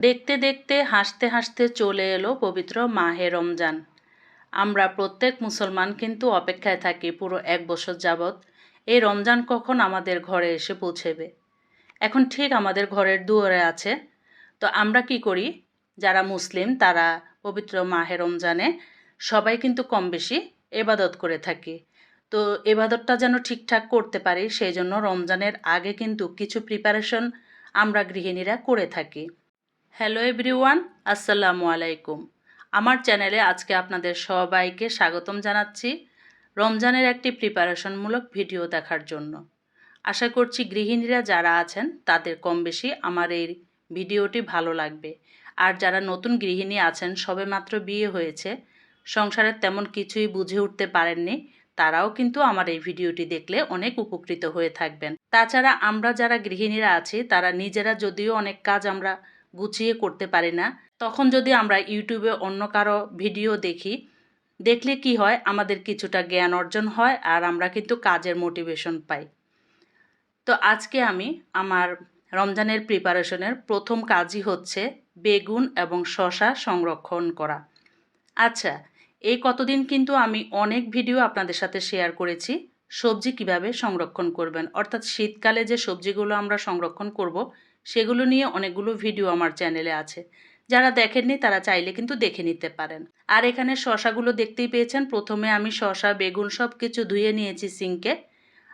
দেখতে দেখতে হাসতে হাসতে চলে এলো পবিত্র মাহে রমজান। আমরা প্রত্যেক মুসলমান কিন্তু অপেক্ষায় থাকি পুরো এক বছর যাবৎ, এই রমজান কখন আমাদের ঘরে এসে পৌঁছেবে? এখন ঠিক আমাদের ঘরের দুয়ারে আছে। তো আমরা কি করি? যারা মুসলিম, তারা পবিত্র মাহে রমজানে সবাই কিন্তু কম বেশি এবাদত করে থাকি। তো এবাদতটা যেন ঠিকঠাক করতে পারি, সেই জন্য রমজানের আগে কিন্তু কিছু প্রিপারেশন আমরা গৃহিণীরা করে থাকি। হ্যালো এভরিওয়ান, আসসালামু আলাইকুম। আমার চ্যানেলে আজকে আপনাদের সবাইকে স্বাগতম জানাচ্ছি রমজানের একটি প্রিপারেশনমূলক ভিডিও দেখার জন্য। আশা করছি গৃহিণীরা যারা আছেন, তাদের কম বেশি আমার এই ভিডিওটি ভালো লাগবে। আর যারা নতুন গৃহিণী আছেন সবেমাত্র বিয়ে হয়েছে সংসারের তেমন কিছুই বুঝে উঠতে পারেননি, তারাও কিন্তু আমার এই ভিডিওটি দেখলে অনেক উপকৃত হয়ে থাকবেন। তাছাড়া আমরা যারা গৃহিণীরা আছি, তারা নিজেরা যদিও অনেক কাজ আমরা গুছিয়ে করতে পারি না। তখন যদি আমরা ইউটিউবে অন্য কারও ভিডিও দেখি, দেখলে কি হয়? আমাদের কিছুটা জ্ঞান অর্জন হয় আর আমরা কিন্তু কাজের মোটিভেশন পাই। তো আজকে আমি আমার রমজানের প্রিপারেশনের প্রথম কাজই হচ্ছে বেগুন এবং শশা সংরক্ষণ করা। আচ্ছা এই কতদিন কিন্তু আমি অনেক ভিডিও আপনাদের সাথে শেয়ার করেছি। সবজি কীভাবে সংরক্ষণ করবেন? অর্থাৎ শীতকালে যে সবজিগুলো আমরা সংরক্ষণ করব সেগুলো নিয়ে অনেকগুলো ভিডিও আমার চ্যানেলে আছে। যারা দেখেননি তারা চাইলে কিন্তু দেখে নিতে পারেন। আর এখানে শশাগুলো দেখতেই পেয়েছেন। প্রথমে আমি শশা, বেগুন সব কিছু ধুয়ে নিয়েছি সিঙ্কে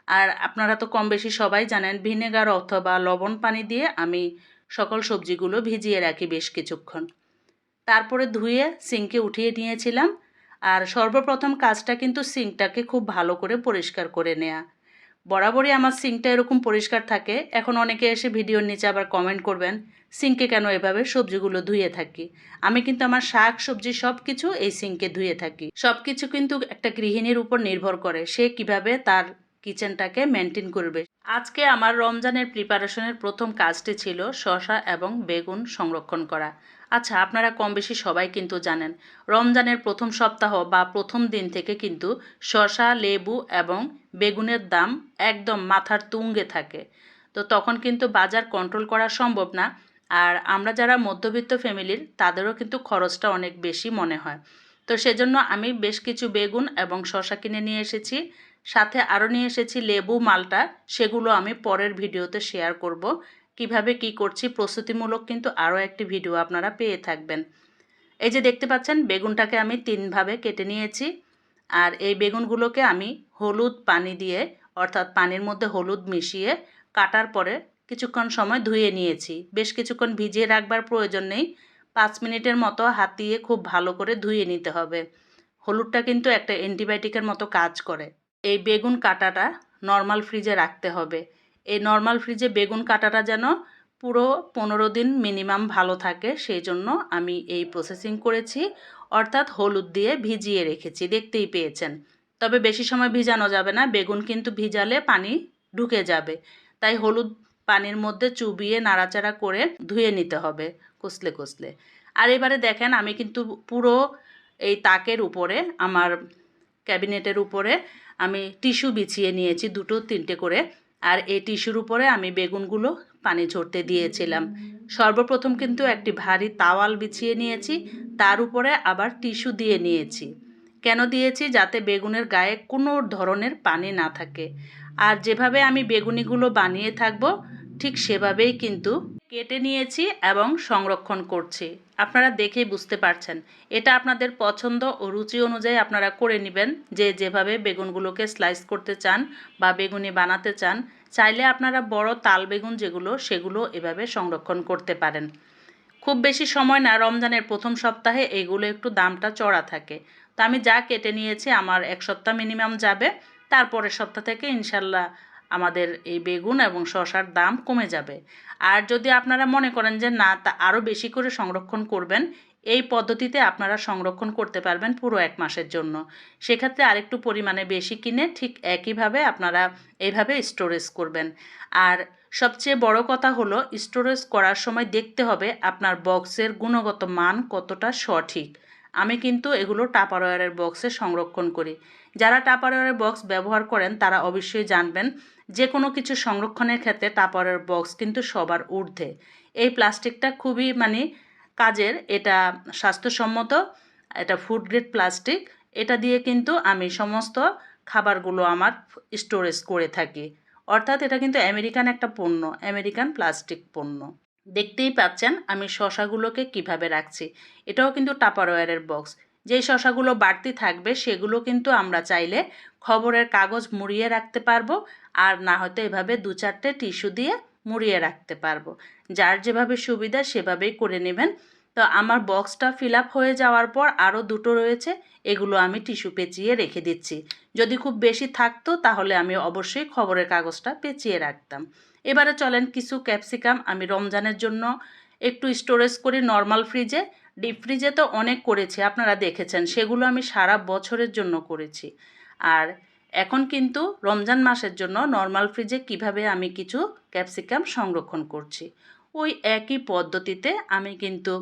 আর আপনারা তো কম বেশি সবাই জানেন, ভিনেগার অথবা লবণ পানি দিয়ে আমি সকল সবজিগুলো ভিজিয়ে রাখি বেশ কিছুক্ষণ। তারপরে ধুয়ে সিঙ্কে উঠিয়ে নিয়েছিলাম। আর সর্বপ্রথম কাজটা কিন্তু সিঙ্কটাকে খুব ভালো করে পরিষ্কার করে নেয়া। বরাবরই আমার সিঙ্কটা এরকম পরিষ্কার থাকে। এখন অনেকে এসে ভিডিওর নিচে আবার কমেন্ট করবেন, সিঙ্কে কেন এভাবে সবজিগুলো ধুয়ে থাকি? আমি কিন্তু আমার শাক, সবজি সব কিছু এই সিঙ্কে ধুয়ে থাকি। সব কিছু কিন্তু একটা গৃহিণীর উপর নির্ভর করে, সে কীভাবে তার কিচেনটাকে মেনটেন করবে। আজকে আমার রমজানের প্রিপারেশনের প্রথম কাজটি ছিল শশা এবং বেগুন সংরক্ষণ করা। আচ্ছা আপনারা কম বেশি সবাই কিন্তু জানেন, রমজানের প্রথম সপ্তাহ বা প্রথম দিন থেকে কিন্তু শশা লেবু এবং বেগুনের দাম একদম মাথার তুঙ্গে থাকে। তো তখন কিন্তু বাজার কন্ট্রোল করা সম্ভব না, আর আমরা যারা মধ্যবিত্ত ফ্যামিলির তাদেরও কিন্তু খরচটা অনেক বেশি মনে হয়। তো সেজন্য আমি বেশ কিছু বেগুন এবং শশা কিনে নিয়ে এসেছি, সাথে আরও নিয়ে এসেছি লেবু, মালটা, সেগুলো আমি পরের ভিডিওতে শেয়ার করব। কীভাবে কি করছি প্রস্তুতিমূলক কিন্তু আরও একটি ভিডিও আপনারা পেয়ে থাকবেন। এই যে দেখতে পাচ্ছেন, বেগুনটাকে আমি তিনভাবে কেটে নিয়েছি। আর এই বেগুনগুলোকে আমি হলুদ পানি দিয়ে, অর্থাৎ পানির মধ্যে হলুদ মিশিয়ে কাটার পরে কিছুক্ষণ সময় ধুয়ে নিয়েছি। বেশ কিছুক্ষণ ভিজিয়ে রাখবার প্রয়োজন নেই। পাঁচ মিনিটের মতো হাত দিয়ে খুব ভালো করে ধুয়ে নিতে হবে। হলুদটা কিন্তু একটা অ্যান্টিবায়োটিকের মতো কাজ করে। এই বেগুন কাটাটা নর্মাল ফ্রিজে রাখতে হবে। এই নর্মাল ফ্রিজে বেগুন কাটাটা যেন পুরো পনেরো দিন মিনিমাম ভালো থাকে, সেই জন্য আমি এই প্রসেসিং করেছি। অর্থাৎ হলুদ দিয়ে ভিজিয়ে রেখেছি, দেখতেই পেয়েছেন। তবে বেশি সময় ভিজানো যাবে না, বেগুন কিন্তু ভিজালে পানি ঢুকে যাবে। তাই হলুদ পানির মধ্যে চুবিয়ে নাড়াচাড়া করে ধুয়ে নিতে হবে, কষলে কষলে। আর এবারে দেখেন, আমি কিন্তু পুরো এই তাকের উপরে, আমার ক্যাবিনেটের উপরে আমি টিস্যু বিছিয়ে নিয়েছি দুটো, তিনটে করে। আর এই টিস্যুর উপরে আমি বেগুনগুলো পানি ঝরতে দিয়েছিলাম। সর্বপ্রথম কিন্তু একটি ভারী তাওয়াল বিছিয়ে নিয়েছি, তার উপরে আবার টিস্যু দিয়ে নিয়েছি। কেন দিয়েছি? যাতে বেগুনের গায়ে কোনো ধরনের পানি না থাকে। আর যেভাবে আমি বেগুনিগুলো বানিয়ে থাকব, ঠিক সেভাবেই কিন্তু কেটে নিয়েছি এবং সংরক্ষণ করছি। আপনারা দেখেই বুঝতে পারছেন। এটা আপনাদের পছন্দ ও রুচি অনুযায়ী আপনারা করে নেবেন। যে যেভাবে বেগুনগুলোকে স্লাইস করতে চান বা বেগুনি বানাতে চান, চাইলে আপনারা বড় তাল বেগুন যেগুলো, সেগুলো এভাবে সংরক্ষণ করতে পারেন। খুব বেশি সময় না, রমজানের প্রথম সপ্তাহে এইগুলো একটু দামটা চড়া থাকে। তো আমি যা কেটে নিয়েছি, আমার এক সপ্তাহ মিনিমাম যাবে। তারপরের সপ্তাহ থেকে ইনশাল্লাহ আমাদের এই বেগুন এবং শশার দাম কমে যাবে। আর যদি আপনারা মনে করেন যে, না, তা আরও বেশি করে সংরক্ষণ করবেন, এই পদ্ধতিতে আপনারা সংরক্ষণ করতে পারবেন পুরো এক মাসের জন্য। সেক্ষেত্রে আরেকটু পরিমাণে বেশি কিনে ঠিক একইভাবে আপনারা এইভাবে স্টোরেজ করবেন। আর সবচেয়ে বড় কথা হলো, স্টোরেজ করার সময় দেখতে হবে আপনার বক্সের গুণগত মান কতটা সঠিক। আমি কিন্তু এগুলো টাপারওয়ারের বক্সে সংরক্ষণ করি। যারা টাপারওয়ারের বক্স ব্যবহার করেন, তারা অবশ্যই জানবেন যে কোনো কিছু সংরক্ষণের ক্ষেত্রে টাপারের বক্স কিন্তু সবার ঊর্ধ্বে। এই প্লাস্টিকটা খুবই মানে কাজের, এটা স্বাস্থ্যসম্মত, এটা ফুড গ্রেড প্লাস্টিক, এটা দিয়ে কিন্তু আমি সমস্ত খাবারগুলো আমার স্টোরেজ করে থাকি। অর্থাৎ এটা কিন্তু আমেরিকান একটা পণ্য, আমেরিকান প্লাস্টিক পণ্য। দেখতেই পাচ্ছেন আমি শশাগুলোকে কীভাবে রাখছি। এটাও কিন্তু টাপারওয়ারের বক্স যেই শশাগুলো বাড়তি থাকবে সেগুলো কিন্তু আমরা চাইলে খবরের কাগজ মুড়িয়ে রাখতে পারব আর না হয়তো এভাবে দু চারটে টিস্যু দিয়ে মুড়িয়ে রাখতে পারব। যার যেভাবে সুবিধা সেভাবেই করে নেবেন। তো আমার বক্সটা ফিল হয়ে যাওয়ার পর আরও দুটো রয়েছে, এগুলো আমি টিস্যু পেঁচিয়ে রেখে দিচ্ছি। যদি খুব বেশি থাকতো তাহলে আমি অবশ্যই খবরের কাগজটা পেঁচিয়ে রাখতাম। এবারে চলেন কিছু ক্যাপসিকাম আমি রমজানের জন্য একটু স্টোরেজ করি নর্মাল ফ্রিজে। ডিপ ফ্রিজে তো অনেক করেছি, আপনারা দেখেছেন, সেগুলো আমি সারা বছরের জন্য করেছি। আর এখন কিন্তু রমজান মাসের জন্য নর্মাল ফ্রিজে কীভাবে আমি কিছু ক্যাপসিকাম সংরক্ষণ করছি? ওই একই পদ্ধতিতে আমি কিন্তু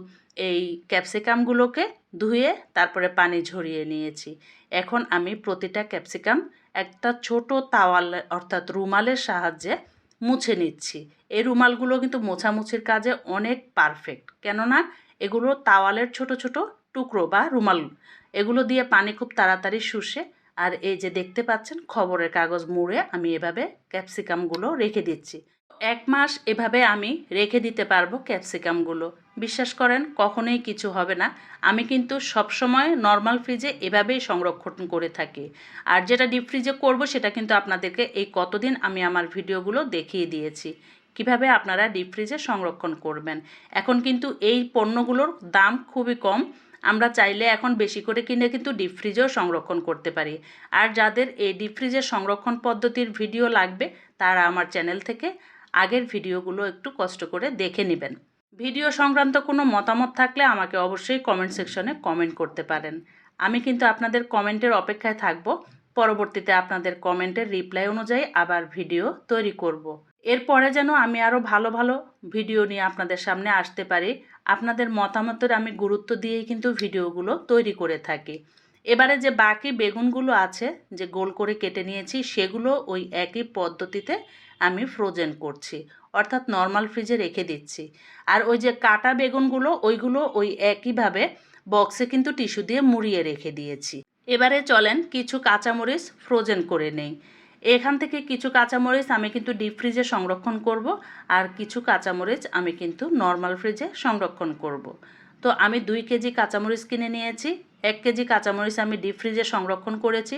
এই ক্যাপসিকামগুলোকে ধুয়ে তারপরে পানি ঝরিয়ে নিয়েছি। এখন আমি প্রতিটা ক্যাপসিকাম একটা ছোট তাওয়াল, অর্থাৎ রুমালের সাহায্যে মুছে নিচ্ছি। এই রুমালগুলো কিন্তু মোছামুছির কাজে অনেক পারফেক্ট কেননা এগুলো তাওয়ালের ছোট ছোট টুকরো বা রুমাল। এগুলো দিয়ে পানি খুব তাড়াতাড়ি শুষে আর এই যে দেখতে পাচ্ছেন খবরের কাগজ মুড়ে আমি এভাবে ক্যাপসিকামগুলো রেখে দিচ্ছি। এক মাস এভাবে আমি রেখে দিতে পারব ক্যাপসিকামগুলো। বিশ্বাস করেন, কখনোই কিছু হবে না। আমি কিন্তু সবসময় নর্মাল ফ্রিজে এভাবেই সংরক্ষণ করে থাকি। আর যেটা ডিপ ফ্রিজে করব সেটা কিন্তু আপনাদেরকে এই কতদিন আমি আমার ভিডিওগুলো দেখিয়ে দিয়েছি। কীভাবে আপনারা ডিপ ফ্রিজে সংরক্ষণ করবেন? এখন কিন্তু এই পণ্যগুলোর দাম খুবই কম। আমরা চাইলে এখন বেশি করে কিনে কিন্তু ডিপ ফ্রিজেও সংরক্ষণ করতে পারি। আর যাদের এই ডিপ ফ্রিজের সংরক্ষণ পদ্ধতির ভিডিও লাগবে, তারা আমার চ্যানেল থেকে আগের ভিডিওগুলো একটু কষ্ট করে দেখে নেবেন। ভিডিও সংক্রান্ত কোনো মতামত থাকলে আমাকে অবশ্যই কমেন্ট সেকশনে কমেন্ট করতে পারেন। আমি কিন্তু আপনাদের কমেন্টের অপেক্ষায় থাকব। পরবর্তীতে আপনাদের কমেন্টের রিপ্লাই অনুযায়ী আবার ভিডিও তৈরি করব। এরপরে যেন আমি আরও ভালো ভালো ভিডিও নিয়ে আপনাদের সামনে আসতে পারি। আপনাদের মতামতের আমি গুরুত্ব দিয়েই কিন্তু ভিডিওগুলো তৈরি করে থাকি। এবারে যে বাকি বেগুনগুলো আছে, যে গোল করে কেটে নিয়েছি, সেগুলো ওই একই পদ্ধতিতে আমি ফ্রোজেন করছি। অর্থাৎ নর্মাল ফ্রিজে রেখে দিচ্ছি। আর ওই যে কাটা বেগুনগুলো, ওইগুলো ওই একইভাবে বক্সে কিন্তু টিস্যু দিয়ে মুড়িয়ে রেখে দিয়েছি। এবারে চলেন কিছু কাঁচামরিচ ফ্রোজেন করে নেই। এখান থেকে কিছু কাঁচামরিচ আমি কিন্তু ডিপ ফ্রিজে সংরক্ষণ করব, আর কিছু কাঁচামরিচ আমি কিন্তু নর্মাল ফ্রিজে সংরক্ষণ করব। তো আমি দুই কেজি কাঁচামরিচ কিনে নিয়েছি, এক কেজি কাঁচামরিচ আমি ডিপ ফ্রিজে সংরক্ষণ করেছি,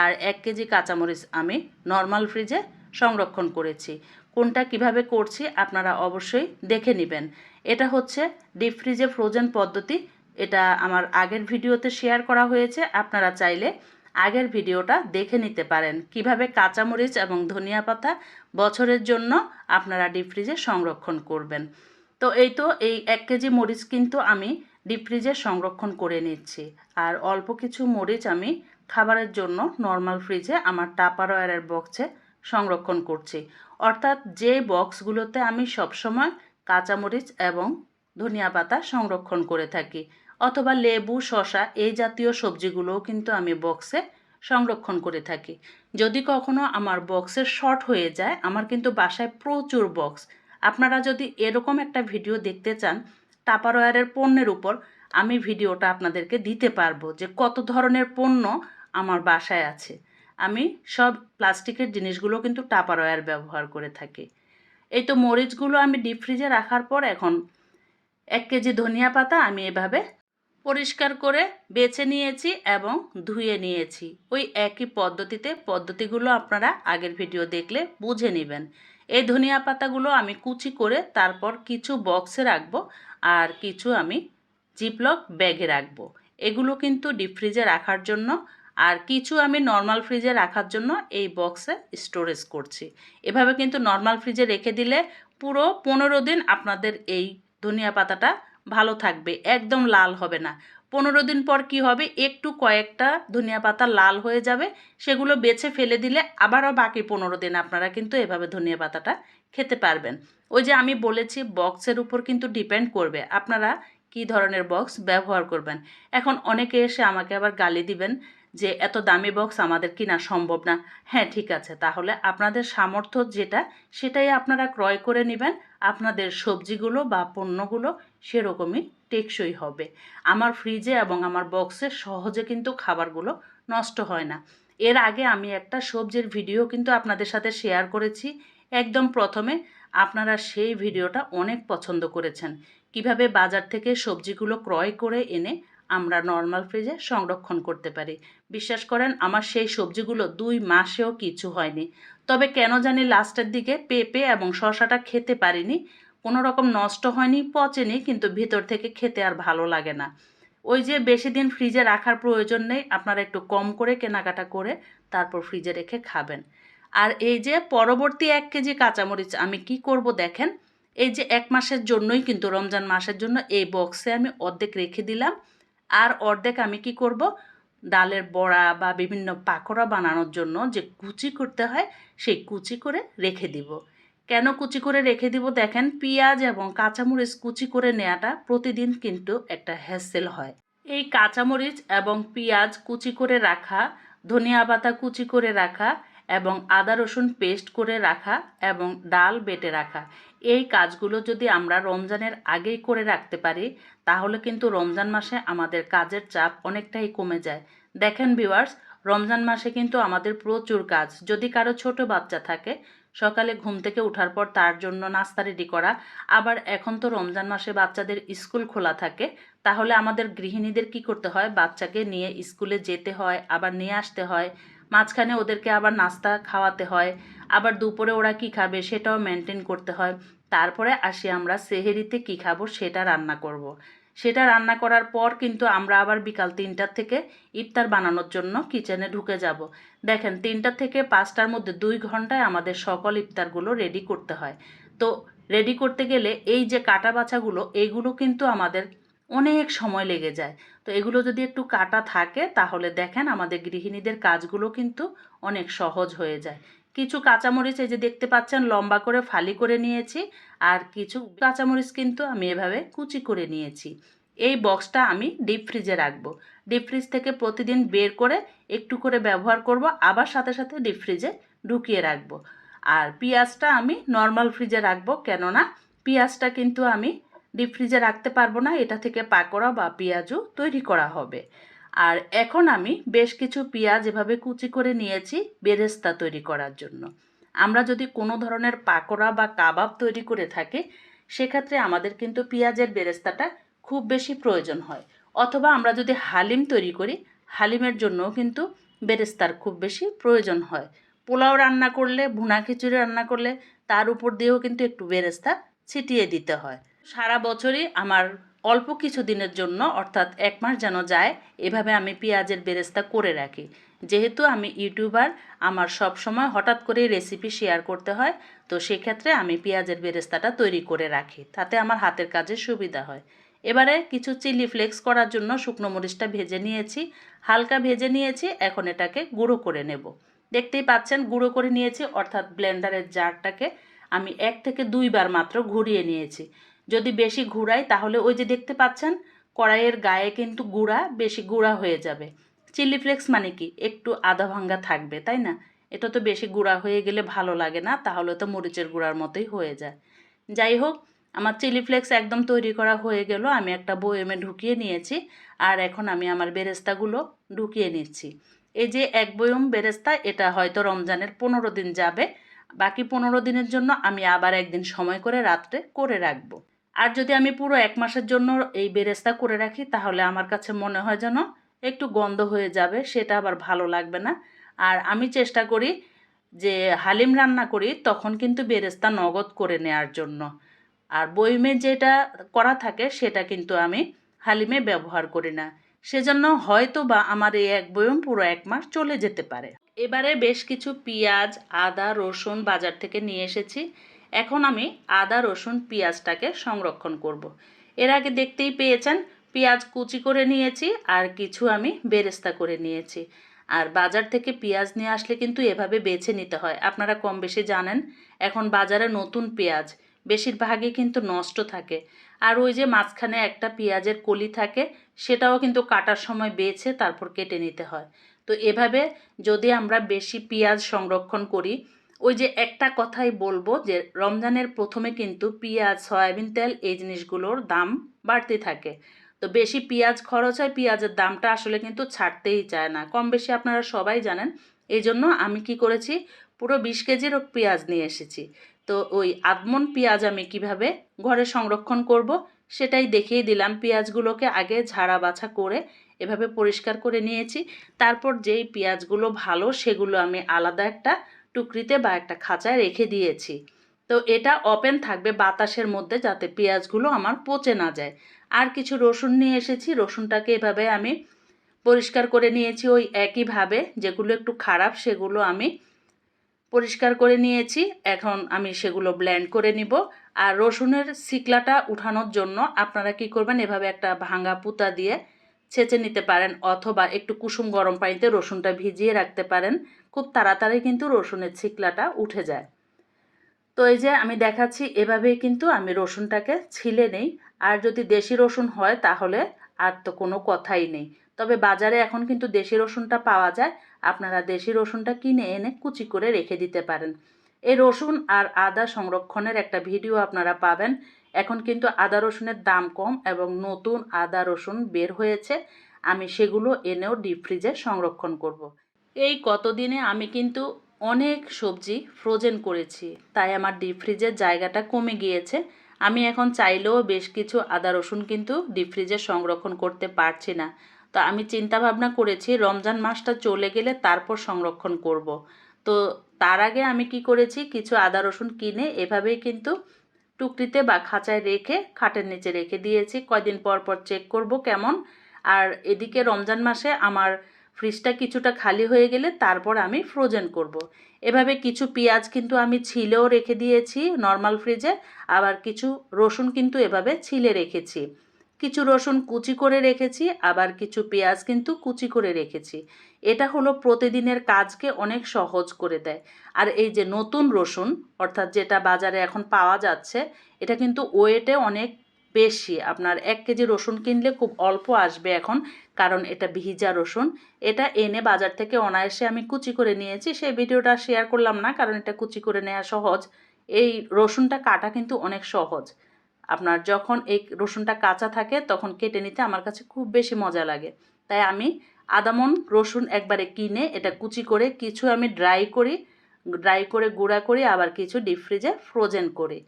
আর এক কেজি কাঁচামরিচ আমি নর্মাল ফ্রিজে সংরক্ষণ করেছি কোনটা কীভাবে করছি আপনারা অবশ্যই দেখে নেবেন এটা হচ্ছে ডিপ ফ্রিজে ফ্রোজেন পদ্ধতি, এটা আমার আগের ভিডিওতে শেয়ার করা হয়েছে, আপনারা চাইলে আগের ভিডিওটা দেখে নিতে পারেন। কীভাবে কাঁচামরিচ এবং ধনিয়া পাতা বছরের জন্য আপনারা ডিপ ফ্রিজে সংরক্ষণ করবেন। তো এই তো এই এক কেজি মরিচ কিন্তু আমি ডিপ ফ্রিজে সংরক্ষণ করে নিচ্ছি। আর অল্প কিছু মরিচ আমি খাবারের জন্য নর্মাল ফ্রিজে আমার টাপারওয়ারের বক্সে সংরক্ষণ করছি। অর্থাৎ যে বক্সগুলোতে আমি সবসময় কাঁচামরিচ এবং ধনিয়া পাতা সংরক্ষণ করে থাকি অথবা লেবু শশা এই জাতীয় সবজিগুলোও কিন্তু আমি বক্সে সংরক্ষণ করে থাকি। যদি কখনো আমার বক্সের শর্ট হয়ে যায়, আমার কিন্তু বাসায় প্রচুর বক্স আপনারা যদি এরকম একটা ভিডিও দেখতে চান টাপারওয়ারের পণ্যের উপর, আমি ভিডিওটা আপনাদেরকে দিতে পারব যে কত ধরনের পণ্য আমার বাসায় আছে। আমি সব প্লাস্টিকের জিনিসগুলো কিন্তু টাপারওয়ার ব্যবহার করে থাকি। এই তো মরিচগুলো আমি ডিপ ফ্রিজে রাখার পর এখন এক কেজি ধনিয়া পাতা আমি এভাবে পরিষ্কার করে বেছে নিয়েছি এবং ধুয়ে নিয়েছি। ওই একই পদ্ধতিতে পদ্ধতিগুলো আপনারা আগের ভিডিও দেখলে বুঝে নেবেন। এই ধনিয়া পাতাগুলো আমি কুচি করে তারপর কিছু বক্সে রাখব আর কিছু আমি জিপলক ব্যাগে রাখব। এগুলো কিন্তু ডিপ ফ্রিজে রাখার জন্য আর কিছু আমি নর্মাল ফ্রিজে রাখার জন্য এই বক্সে স্টোরেজ করছি। এভাবে কিন্তু নর্মাল ফ্রিজে রেখে দিলে পুরো পনেরো দিন আপনাদের এই ধনিয়া পাতাটা ভালো থাকবে, একদম লাল হবে না। পনেরো দিন পর কি হবে? একটু কয়েকটা ধনিয়া পাতা লাল হয়ে যাবে, সেগুলো বেছে ফেলে দিলে আবারও বাকি পনেরো দিন আপনারা কিন্তু এভাবে ধনিয়া পাতাটা খেতে পারবেন। ওই যে আমি বলেছি, বক্সের উপর কিন্তু ডিপেন্ড করবে, আপনারা কি ধরনের বক্স ব্যবহার করবেন। এখন অনেকে এসে আমাকে আবার গালি দিবেন যে, এত দামি বক্স আমাদের কিনা সম্ভব না। হ্যাঁ ঠিক আছে, তাহলে আপনাদের সামর্থ্য যেটা, সেটাই আপনারা ক্রয় করে নেবেন। আপনাদের সবজিগুলো বা পণ্যগুলো সেরকমই টেকসই হবে। আমার ফ্রিজে এবং আমার বক্সে সহজে কিন্তু খাবারগুলো নষ্ট হয় না। এর আগে আমি একটা সবজির ভিডিও কিন্তু আপনাদের সাথে শেয়ার করেছি। একদম প্রথমে আপনারা সেই ভিডিওটা অনেক পছন্দ করেছেন। কীভাবে বাজার থেকে সবজিগুলো ক্রয় করে এনে আমরা নর্মাল ফ্রিজে সংরক্ষণ করতে পারি। বিশ্বাস করেন, আমার সেই সবজিগুলো দুই মাসেও কিছু হয়নি। তবে কেন জানি লাস্টের দিকে পেঁপে এবং শশাটা খেতে পারিনি। কোনো রকম নষ্ট হয়নি, পচেনি, কিন্তু ভিতর থেকে খেতে আর ভালো লাগে না। ওই যে বেশি দিন ফ্রিজে রাখার প্রয়োজন নেই, আপনারা একটু কম করে কেনাকাটা করে তারপর ফ্রিজে রেখে খাবেন। আর এই যে পরবর্তী এক কেজি কাঁচামরিচ আমি কি করব দেখেন? এই যে এক মাসের জন্যই কিন্তু, রমজান মাসের জন্য এই বক্সে আমি অর্ধেক রেখে দিলাম। আর অর্ধেক আমি কি করব? ডালের বড়া বা বিভিন্ন পাকোড়া বানানোর জন্য যে কুচি করতে হয়, সেই কুচি করে রেখে দিব। কেন কুচি করে রেখে দিব দেখেন, পেঁয়াজ এবং কাঁচামরিচ কুচি করে নেওয়াটা প্রতিদিন কিন্তু একটা হ্যাসেল হয়। এই কাঁচামরিচ এবং পেঁয়াজ কুচি করে রাখা, ধনিয়া পাতা কুচি করে রাখা এবং আদা, রসুন পেস্ট করে রাখা এবং ডাল বেটে রাখা। এই কাজগুলো যদি আমরা রমজানের আগেই করে রাখতে পারি, তাহলে কিন্তু রমজান মাসে আমাদের কাজের চাপ অনেকটাই কমে যায়। দেখেন ভিউয়ার্স রমজান মাসে কিন্তু আমাদের প্রচুর কাজ। যদি কারও ছোট বাচ্চা থাকে, সকালে ঘুম থেকে ওঠার পর তার জন্য নাস্তা রেডি করা। আবার এখন তো রমজান মাসে বাচ্চাদের স্কুল খোলা থাকে, তাহলে আমাদের গৃহিণীদের কি করতে হয়? বাচ্চাকে নিয়ে স্কুলে যেতে হয়, আবার নিয়ে আসতে হয়। মাঝখানে ওদেরকে আবার নাস্তা খাওয়াতে হয়। আবার দুপুরে ওরা কি খাবে সেটাও মেনটেন করতে হয়। তারপরে আসি আমরা সেহেরিতে কি খাব সেটা রান্না করব। সেটা রান্না করার পর কিন্তু আমরা আবার বিকাল তিনটার থেকে ইফতার বানানোর জন্য কিচেনে ঢুকে যাব। দেখেন, তিনটা থেকে পাঁচটার মধ্যে দুই ঘন্টায় আমাদের সকল ইফতারগুলো রেডি করতে হয়। তো রেডি করতে গেলে এই যে কাটা বাছাগুলো এইগুলো কিন্তু আমাদের অনেক সময় লেগে যায়। তো এগুলো যদি একটু কাটা থাকে, তাহলে দেখেন আমাদের গৃহিণীদের কাজগুলো কিন্তু অনেক সহজ হয়ে যায়। কিছু কাঁচামরিচ এই যে দেখতে পাচ্ছেন, লম্বা করে ফালি করে নিয়েছি, আর কিছু কাঁচামরিচ কিন্তু আমি এভাবে কুচি করে নিয়েছি। এই বক্সটা আমি ডিপ ফ্রিজে রাখব। ডিপ ফ্রিজ থেকে প্রতিদিন বের করে একটু করে ব্যবহার করব, আবার সাথে সাথে ডিপ ফ্রিজে ঢুকিয়ে রাখব। আর পেঁয়াজটা আমি নর্মাল ফ্রিজে রাখব, কেননা পেঁয়াজটা কিন্তু আমি ডিপ ফ্রিজে রাখতে পারব না, এটা থেকে পাকোড়া বা পেঁয়াজও তৈরি করা হবে। আর এখন আমি বেশ কিছু পেঁয়াজ এভাবে কুচি করে নিয়েছি বেরেস্তা তৈরি করার জন্য। আমরা যদি কোনো ধরনের পাকোড়া বা কাবাব তৈরি করে থাকি, সেক্ষেত্রে আমাদের কিন্তু পেঁয়াজের বেরেস্তাটা খুব বেশি প্রয়োজন হয়। অথবা আমরা যদি হালিম তৈরি করি, হালিমের জন্যও কিন্তু বেরেস্তার খুব বেশি প্রয়োজন হয়। পোলাও রান্না করলে, ভুনা খিচুড়ি রান্না করলে তার উপর দিয়েও কিন্তু একটু বেরেস্তা ছিটিয়ে দিতে হয়। সারা বছরই আমার অল্প কিছু দিনের জন্য, অর্থাৎ এক মাস যেন যায়, এভাবে আমি পেঁয়াজের বেরেস্তা করে রাখি। যেহেতু আমি ইউটিউবার, আমার সব সময় হঠাৎ করে রেসিপি শেয়ার করতে হয়, তো সেক্ষেত্রে আমি পেঁয়াজের বেরেস্তাটা তৈরি করে রাখি, তাতে আমার হাতের কাজে সুবিধা হয়। এবারে কিছু চিলি ফ্লেক্স করার জন্য শুকনো মরিচটা ভেজে নিয়েছি, হালকা ভেজে নিয়েছি, এখন এটাকে গুঁড়ো করে নেব। দেখতেই পাচ্ছেন, গুঁড়ো করে নিয়েছি, অর্থাৎ ব্লেন্ডারের জারটাকে আমি এক থেকে দুইবার মাত্র ঘুরিয়ে নিয়েছি। যদি বেশি ঘুরাই তাহলে ওই যে দেখতে পাচ্ছেন, কড়াইয়ের গায়ে কিন্তু গুঁড়া, বেশি গুঁড়া হয়ে যাবে। চিলি ফ্লেক্স মানে কি? একটু আধা ভাঙ্গা থাকবে, তাই না? এটা তো বেশি গুঁড়া হয়ে গেলে ভালো লাগে না, তাহলে তো মরিচের গুঁড়ার মতোই হয়ে যায়। যাই হোক, আমার চিলি ফ্লেক্স একদম তৈরি করা হয়ে গেল, আমি একটা বয়েমে ঢুকিয়ে নিয়েছি, আর এখন আমি আমার বেরেস্তাগুলো ঢুকিয়ে নিচ্ছি। এই যে এক বয়ম বেরেস্তা, এটা হয়তো রমজানের পনেরো দিন যাবে, বাকি পনেরো দিনের জন্য আমি আবার একদিন সময় করে রাত্রে করে রাখব। আর যদি আমি পুরো এক মাসের জন্য এই বেরেস্তা করে রাখি, তাহলে আমার কাছে মনে হয় যেন একটু গন্ধ হয়ে যাবে, সেটা আবার ভালো লাগবে না। আর আমি চেষ্টা করি যে হালিম রান্না করি, তখন কিন্তু বেরেস্তা নগদ করে নেওয়ার জন্য। আর বইমে যেটা করা থাকে, সেটা কিন্তু আমি হালিমে ব্যবহার করি না। সেজন্য হয়তো বা আমার এই এক বয়ম পুরো এক মাস চলে যেতে পারে। এবারে বেশ কিছু পেঁয়াজ, আদা, রসুন বাজার থেকে নিয়ে এসেছি। এখন আমি আদা, রসুন, পেঁয়াজটাকে সংরক্ষণ করব। এর আগে দেখতেই পেয়েছেন, পেঁয়াজ কুচি করে নিয়েছি আর কিছু আমি বেরেস্তা করে নিয়েছি। আর বাজার থেকে পেঁয়াজ নিয়ে আসলে কিন্তু এভাবে বেছে নিতে হয়। আপনারা কম বেশি জানেন, এখন বাজারে নতুন পেঁয়াজ বেশিরভাগই কিন্তু নষ্ট থাকে। আর ওই যে মাঝখানে একটা পেঁয়াজের কলি থাকে, সেটাও কিন্তু কাটার সময় বেছে তারপর কেটে নিতে হয়। তো এভাবে যদি আমরা বেশি পেঁয়াজ সংরক্ষণ করি ওই যে একটা কথাই বলব যে রমজানের প্রথমে কিন্তু পেঁয়াজ, সয়াবিন তেল এই জিনিসগুলোর দাম বাড়তে থাকে। তো বেশি পেঁয়াজ খরচ হয়, পেঁয়াজের দামটা আসলে কিন্তু ছাড়তেই চায় না। কম বেশি আপনারা সবাই জানেন। এই জন্য আমি কি করেছি, পুরো বিশ কেজিরও পেঁয়াজ নিয়ে এসেছি। তো ওই আদমন পেঁয়াজ আমি কীভাবে ঘরে সংরক্ষণ করব, সেটাই দেখিয়ে দিলাম। পেঁয়াজগুলোকে আগে ঝাড়া বাছা করে এভাবে পরিষ্কার করে নিয়েছি। তারপর যেই পেঁয়াজগুলো ভালো, সেগুলো আমি আলাদা একটা টুকরিতে বা একটা খাঁচায় রেখে দিয়েছি। তো এটা ওপেন থাকবে বাতাসের মধ্যে যাতে পেঁয়াজগুলো আমার পচে না যায়। আর কিছু রসুন নিয়ে এসেছি। রসুনটাকে এভাবে আমি পরিষ্কার করে নিয়েছি ওই একইভাবে। যেগুলো একটু খারাপ সেগুলো আমি পরিষ্কার করে নিয়েছি। এখন আমি সেগুলো ব্ল্যান্ড করে নিব। আর রসুনের শিকলাটা উঠানোর জন্য আপনারা কি করবেন? এভাবে একটা ভাঙা পুতা দিয়ে ছেঁচে নিতে পারেন। অথবা একটু কুসুম গরম পানিতে রসুনটা ভিজিয়ে রাখতে পারেন। খুব তাড়াতাড়ি কিন্তু রসুনের ছিকলাটা উঠে যায়। তো এই যে আমি দেখাচ্ছি, এভাবেই কিন্তু আমি রসুনটাকে ছিলে নেই। আর যদি দেশি রসুন হয়, তাহলে আর তো কোনো কথাই নেই। তবে বাজারে এখন কিন্তু দেশি রসুনটা পাওয়া যায়। আপনারা দেশি রসুনটা কিনে এনে কুচি করে রেখে দিতে পারেন। এই রসুন আর আদা সংরক্ষণের একটা ভিডিও আপনারা পাবেন। এখন কিন্তু আদা রসুনের দাম কম এবং নতুন আদা রসুন বের হয়েছে। আমি সেগুলো এনেও ডিপ ফ্রিজে সংরক্ষণ করব। এই কতদিনে আমি কিন্তু অনেক সবজি ফ্রোজেন করেছি, তাই আমার ডিপ ফ্রিজের জায়গাটা কমে গিয়েছে। আমি এখন চাইলেও বেশ কিছু আদা রসুন কিন্তু ডিপ ফ্রিজে সংরক্ষণ করতে পারছি না। তো আমি চিন্তা ভাবনা করেছি, রমজান মাসটা চলে গেলে তারপর সংরক্ষণ করব। তো তার আগে আমি কি করেছি, কিছু আদা রসুন কিনে এভাবেই কিন্তু টুকরিতে বা খাঁচায় রেখে, খাটের নিচে রেখে দিয়েছি। কয়দিন পর পর চেক করব কেমন। আর এদিকে রমজান মাসে আমার ফ্রিজটা কিছুটা খালি হয়ে গেলে তারপর আমি ফ্রোজেন করব। এভাবে কিছু পেঁয়াজ কিন্তু আমি ছিলেও রেখে দিয়েছি নর্মাল ফ্রিজে আবার কিছু রসুন কিন্তু এভাবে ছিলে রেখেছি। কিছু রসুন কুচি করে রেখেছি, আবার কিছু পেঁয়াজ কিন্তু কুচি করে রেখেছি। এটা হলো প্রতিদিনের কাজকে অনেক সহজ করে দেয়। আর এই যে নতুন রসুন, অর্থাৎ যেটা বাজারে এখন পাওয়া যাচ্ছে, এটা কিন্তু ওয়েটে অনেক বেশি। আপনার এক কেজি রসুন কিনলে খুব অল্প আসবে এখন, কারণ এটা ভিজা রসুন। এটা এনে বাজার থেকে অনায়াসে আমি কুচি করে নিয়েছি, সেই ভিডিওটা শেয়ার করলাম না, কারণ এটা কুচি করে নেওয়া সহজ। এই রসুনটা কাটা কিন্তু অনেক সহজ। আপনার যখন এই রসুনটা কাঁচা থাকে, তখন কেটে নিতে আমার কাছে খুব বেশি মজা লাগে। তাই আমি আদামন রসুন একবারে কিনে এটা কুচি করে কিছু আমি ড্রাই করি ড্রাই করে, গুঁড়া করি, আবার কিছু ডিপ ফ্রিজে ফ্রোজেন করি।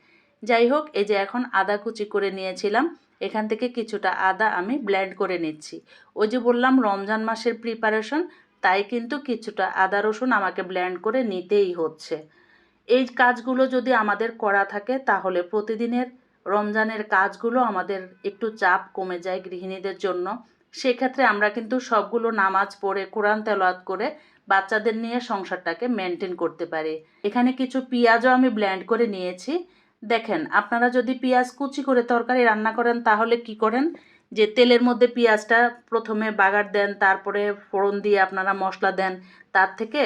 যাই হোক এই যে এখন আদা কুচি করে নিয়েছিলাম, এখান থেকে কিছুটা আদা আমি ব্ল্যান্ড করে নিচ্ছি। ওই যে বললাম, রমজান মাসের প্রিপারেশন তাই কিন্তু কিছুটা আদা রসুন আমাকে ব্ল্যান্ড করে নিতেই হচ্ছে। এই কাজগুলো যদি আমাদের করা থাকে, তাহলে প্রতিদিনের রমজানের কাজগুলো আমাদের একটু চাপ কমে যায় গৃহিণীদের জন্য। সেক্ষেত্রে আমরা কিন্তু সবগুলো নামাজ পড়ে, কোরআন তেলাওয়াত করে বাচ্চাদের নিয়ে সংসারটাকে মেনটেন করতে পারি। এখানে কিছু পেঁয়াজও আমি ব্ল্যান্ড করে নিয়েছি। দেখেন, আপনারা যদি পেঁয়াজ কুচি করে তরকারি রান্না করেন, তাহলে কি করেন? যে তেলের মধ্যে পেঁয়াজটা প্রথমে বাগার দেন, তারপরে ফোড়ন দিয়ে আপনারা মশলা দেন। তার থেকে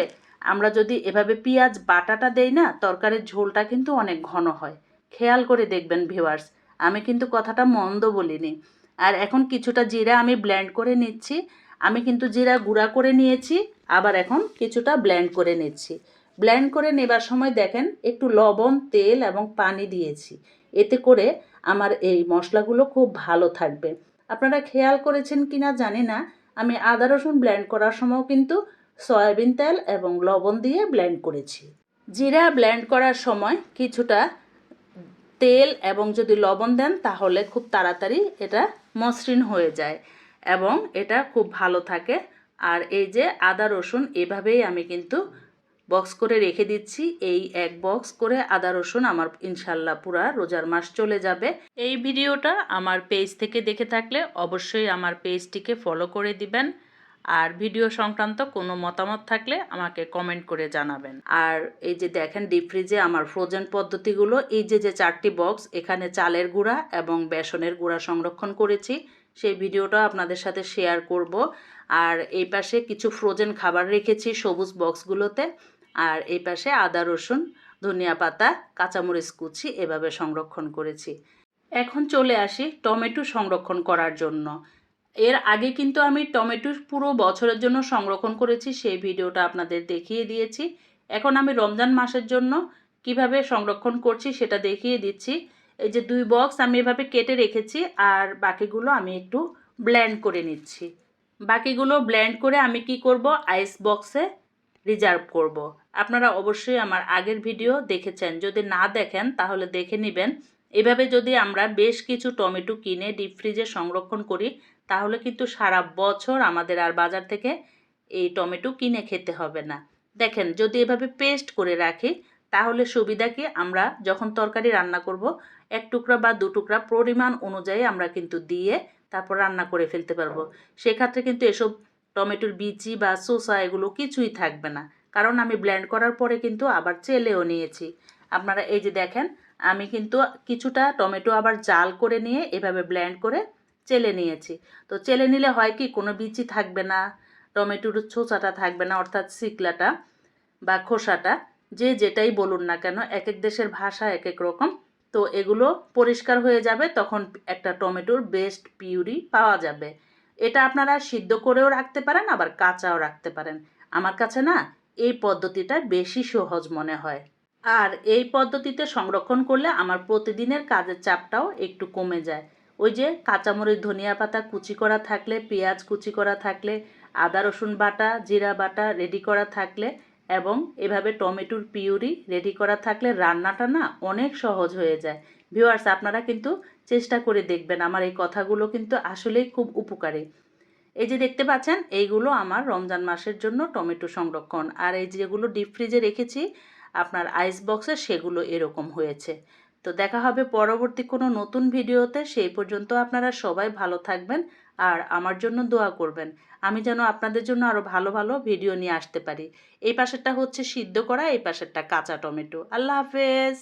আমরা যদি এভাবে পেঁয়াজ বাটাটা দেই না, তরকারির ঝোলটা কিন্তু অনেক ঘন হয়। খেয়াল করে দেখবেন, ভিউয়ার্স, আমি কিন্তু কথাটা মন্দ বলিনি। আর এখন কিছুটা জিরা আমি ব্ল্যান্ড করে নিচ্ছি। আমি কিন্তু জিরা গুঁড়া করে নিয়েছি, আবার এখন কিছুটা ব্ল্যান্ড করে নিচ্ছি। ব্ল্যান্ড করে নেবার সময় দেখেন, একটু লবণ, তেল এবং পানি দিয়েছি। এতে করে আমার এই মশলাগুলো খুব ভালো থাকবে। আপনারা খেয়াল করেছেন কি না জানি না। আমি আদা রসুন ব্ল্যান্ড করার সময়ও কিন্তু সয়াবিন তেল এবং লবণ দিয়ে ব্ল্যান্ড করেছি। জিরা ব্ল্যান্ড করার সময় কিছুটা তেল এবং যদি লবণ দেন তাহলে খুব তাড়াতাড়ি এটা মসৃণ হয়ে যায় এবং এটা খুব ভালো থাকে। আর এই যে আদা রসুন এভাবেই আমি কিন্তু বক্স করে রেখে দিচ্ছি। এই এক বক্স করে আদা, রসুন আমার ইনশাল্লাহ পুরা রোজার মাস চলে যাবে। এই ভিডিওটা আমার পেজ থেকে দেখে থাকলে অবশ্যই আমার পেজটিকে ফলো করে দিবেন। আর ভিডিও সংক্রান্ত কোনো মতামত থাকলে আমাকে কমেন্ট করে জানাবেন। আর এই যে দেখেন ডিপ ফ্রিজে আমার ফ্রোজেন পদ্ধতিগুলো, এই যে যে চারটি বক্স এখানে চালের গুঁড়া এবং বেসনের গুঁড়া সংরক্ষণ করেছি। সেই ভিডিওটা আপনাদের সাথে শেয়ার করব। আর এই পাশে কিছু ফ্রোজেন খাবার রেখেছি সবুজ বক্সগুলোতে আর এই পাশে আদা, রসুন, ধনিয়া পাতা, কাঁচামরিচ কুচি এভাবে সংরক্ষণ করেছি। এখন চলে আসি টমেটো সংরক্ষণ করার জন্য। এর আগে কিন্তু আমি টমেটো পুরো বছরের জন্য সংরক্ষণ করেছি, সেই ভিডিওটা আপনাদের দেখিয়ে দিয়েছি। এখন আমি রমজান মাসের জন্য কীভাবে সংরক্ষণ করছি সেটা দেখিয়ে দিচ্ছি। এই যে দুই বক্স আমি এভাবে কেটে রেখেছি আর বাকিগুলো আমি একটু ব্ল্যান্ড করে নিচ্ছি। বাকিগুলো ব্ল্যান্ড করে আমি কি করব? আইস বক্সে রিজার্ভ করব। আপনারা অবশ্যই আমার আগের ভিডিও দেখেছেন। যদি না দেখেন, তাহলে দেখে নেবেন। এভাবে যদি আমরা বেশ কিছু টমেটো কিনে ডিপ ফ্রিজে সংরক্ষণ করি, তাহলে কিন্তু সারা বছর আমাদের আর বাজার থেকে এই টমেটো কিনে খেতে হবে না। দেখেন, যদি এভাবে পেস্ট করে রাখি, তাহলে সুবিধা কি? আমরা যখন তরকারি রান্না করব, এক টুকরা বা দু টুকরা পরিমাণ অনুযায়ী আমরা কিন্তু দিয়ে তারপর রান্না করে ফেলতে পারব। সেক্ষেত্রে কিন্তু এসব টমেটোর বিচি বা শসা এগুলো কিছুই থাকবে না। কারণ আমি ব্ল্যান্ড করার পরে কিন্তু আবার চেলেও নিয়েছি। আপনারা এই যে দেখেন, আমি কিন্তু কিছুটা টমেটো আবার জাল করে নিয়ে এভাবে ব্ল্যান্ড করে চেলে নিয়েছি। তো চেলে নিলে হয় কি, কোনো বিচি থাকবে না, টমেটোর ছোচাটা থাকবে না, অর্থাৎ সিকলাটা বা খোসাটা, যে যেটাই বলুন না কেন এক এক দেশের ভাষা এক এক রকম। তো এগুলো পরিষ্কার হয়ে যাবে, তখন একটা টমেটোর বেস্ট পিউরি পাওয়া যাবে। এটা আপনারা সিদ্ধ করেও রাখতে পারেন, আবার কাঁচাও রাখতে পারেন। আমার কাছে না এই পদ্ধতিটা বেশি সহজ মনে হয়। আর এই পদ্ধতিতে সংরক্ষণ করলে আমার প্রতিদিনের কাজের চাপটাও একটু কমে যায়। ওই যে কাঁচামরিচ, ধনিয়া পাতা কুচি করা থাকলে, পেঁয়াজ কুচি করা থাকলে, আদা, রসুন বাটা, জিরা বাটা রেডি করা থাকলে এবং এভাবে টমেটোর পিউরি রেডি করা থাকলে রান্নাটা না অনেক সহজ হয়ে যায়। ভিউয়ার্স আপনারা কিন্তু চেষ্টা করে দেখবেন আমার এই কথাগুলো কিন্তু আসলেই খুব উপকারী। এই যে দেখতে পাচ্ছেন, এইগুলো আমার রমজান মাসের জন্য টমেটো সংরক্ষণ। আর এই যেগুলো ডিপ ফ্রিজে রেখেছি, আপনার আইস বক্সে সেগুলো এরকম হয়েছে। তো দেখা হবে পরবর্তী কোনো নতুন ভিডিওতে। সেই পর্যন্ত আপনারা সবাই ভালো থাকবেন আর আমার জন্য দোয়া করবেন। আমি যেন আপনাদের জন্য আরও ভালো ভালো ভিডিও নিয়ে আসতে পারি। এই পাশেরটা হচ্ছে সিদ্ধ করা, এই পাশেরটা কাঁচা টমেটো। আল্লাহ হাফেজ!